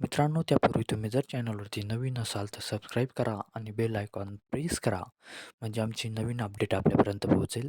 मित्रांनो त्यापूर्वी तुम्ही जर चॅनलवरती नवीन असाल तर सबस्क्राईब करा आणि बेल आयकॉन प्रेस करा. म्हणजे आमची नवीन अपडेट आपल्यापर्यंत पोहोचेल.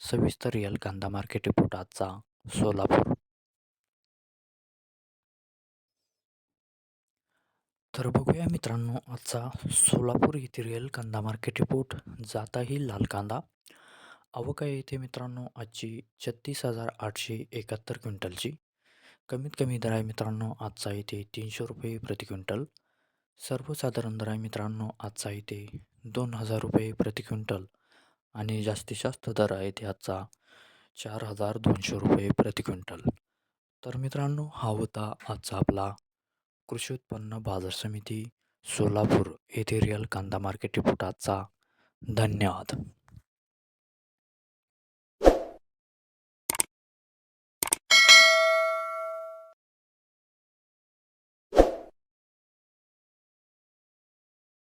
सविस्तर रिअल कांदा मार्केट रिपोर्ट आजचा सोलापूर. तर बघूया मित्रांनो आजचा सोलापूर येथे रिअल कांदा मार्केट रिपोर्ट जाताही लाल कांदा. आवक आहे मित्रांनो आजची छत्तीस हजार आठशे एकाहत्तर क्विंटलची. कमीत कमी दर आहे मित्रांनो आजचा इथे तीनशे रुपये प्रति क्विंटल. सर्वसाधारण दर आहे मित्रांनो आजचा इथे दोन हजार रुपये प्रति क्विंटल. आणि जास्तीत जास्त दर आहे त्याचा चार हजार दोनशे रुपये प्रति क्विंटल. तर मित्रांनो हा होता आजचा आपला कृषी उत्पन्न बाजार समिती सोलापूर येथे रिअल कांदा मार्केट रिपोर्ट आजचा. धन्यवाद.